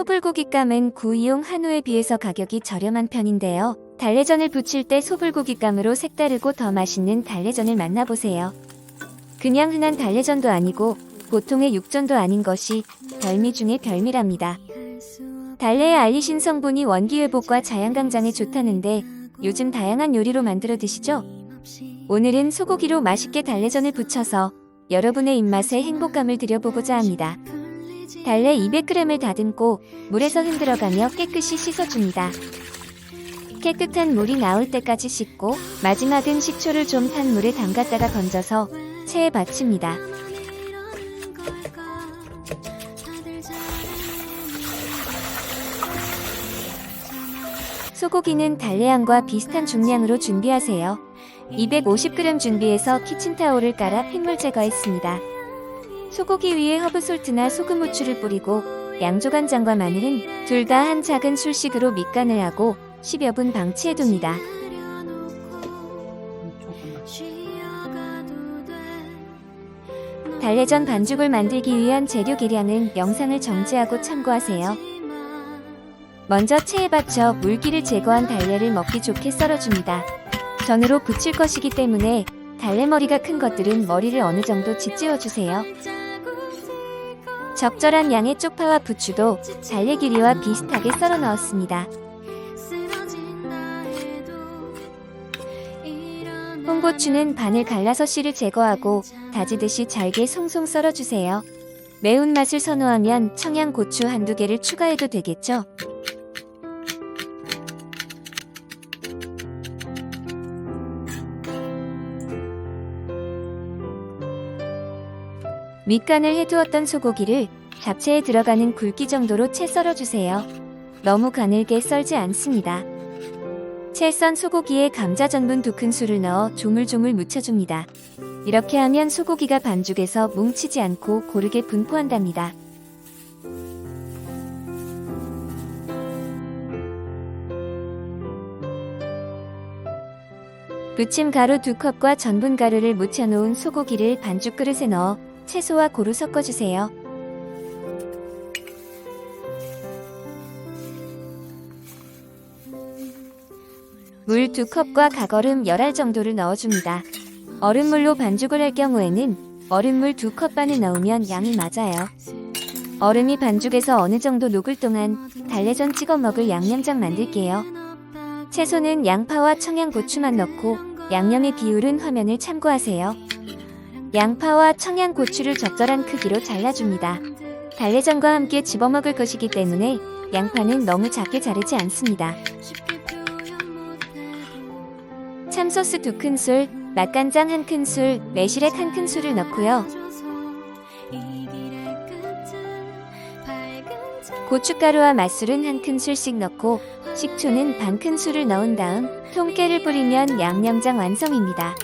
소불고기감은 구이용 한우에 비해서 가격이 저렴한 편인데요. 달래전을 부칠 때 소불고기감으로 색다르고 더 맛있는 달래전을 만나보세요. 그냥 흔한 달래전도 아니고 보통의 육전도 아닌 것이 별미 중의 별미랍니다. 달래의 알리신 성분이 원기회복과 자양강장에 좋다는데 요즘 다양한 요리로 만들어 드시죠? 오늘은 소고기로 맛있게 달래전을 부쳐서 여러분의 입맛에 행복감을 드려보고자 합니다. 달래 200g을 다듬고 물에서 흔들어가며 깨끗이 씻어줍니다. 깨끗한 물이 나올 때까지 씻고 마지막은 식초를 좀 탄 물에 담갔다가 건져서 체에 받칩니다. 소고기는 달래양과 비슷한 중량으로 준비하세요. 250g 준비해서 키친타올을 깔아 핏물 제거했습니다. 소고기 위에 허브솔트나 소금 후추를 뿌리고 양조간장과 마늘은 둘 다 한 작은 술씩으로 밑간을 하고 10여 분 방치해둡니다. 달래전 반죽을 만들기 위한 재료 계량은 영상을 정지하고 참고하세요. 먼저 체에 받쳐 물기를 제거한 달래를 먹기 좋게 썰어줍니다. 전으로 부칠 것이기 때문에 달래머리가 큰 것들은 머리를 어느 정도 짓지어주세요. 적절한 양의 쪽파와 부추도 달래 길이와 비슷하게 썰어 넣었습니다. 홍고추는 반을 갈라서 씨를 제거하고 다지듯이 잘게 송송 썰어주세요. 매운맛을 선호하면 청양고추 한두 개를 추가해도 되겠죠? 밑간을 해두었던 소고기를 잡채에 들어가는 굵기 정도로 채 썰어주세요. 너무 가늘게 썰지 않습니다. 채 썬 소고기에 감자 전분 두 큰술을 넣어 조물조물 묻혀줍니다. 이렇게 하면 소고기가 반죽에서 뭉치지 않고 고르게 분포한답니다. 부침 가루 두 컵과 전분 가루를 묻혀놓은 소고기를 반죽 그릇에 넣어 채소와 고루 섞어주세요. 물두 컵과 가거름 열알 정도를 넣어줍니다. 얼음물로 반죽을 할 경우에는 얼음물 두컵 반을 넣으면 양이 맞아요. 얼음이 반죽에서 어느 정도 녹을 동안 달래전 찍어 먹을 양념장 만들게요. 채소는 양파와 청양고추만 넣고 양념의 비율은 화면을 참고하세요. 양파와 청양고추를 적절한 크기로 잘라줍니다. 달래전과 함께 집어먹을 것이기 때문에 양파는 너무 작게 자르지 않습니다. 참소스 두 큰술, 맛간장 한 큰술, 매실액 한 큰술을 넣고요. 고춧가루와 맛술은 한 큰술씩 넣고 식초는 반 큰술을 넣은 다음 통깨를 뿌리면 양념장 완성입니다.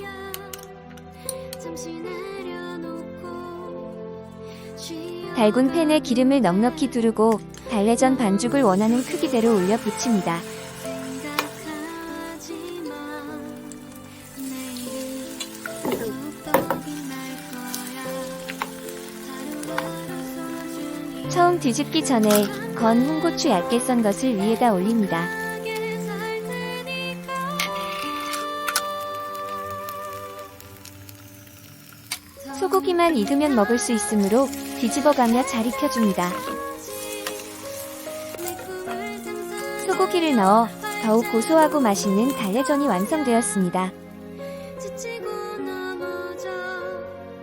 달군 팬에 기름을 넉넉히 두르고 달래전 반죽을 원하는 크기대로 올려 붙입니다. 처음 뒤집기 전에 건 홍고추 얇게 썬 것을 위에다 올립니다. 소고기만 익으면 먹을 수 있으므로 뒤집어가며 잘 익혀줍니다. 소고기를 넣어 더욱 고소하고 맛있는 달래전이 완성되었습니다.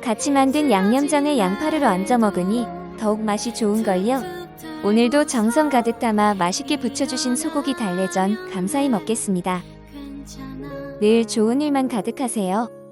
같이 만든 양념장에 양파를 얹어 먹으니 더욱 맛이 좋은걸요. 오늘도 정성 가득 담아 맛있게 부쳐주신 소고기 달래전 감사히 먹겠습니다. 늘 좋은 일만 가득하세요.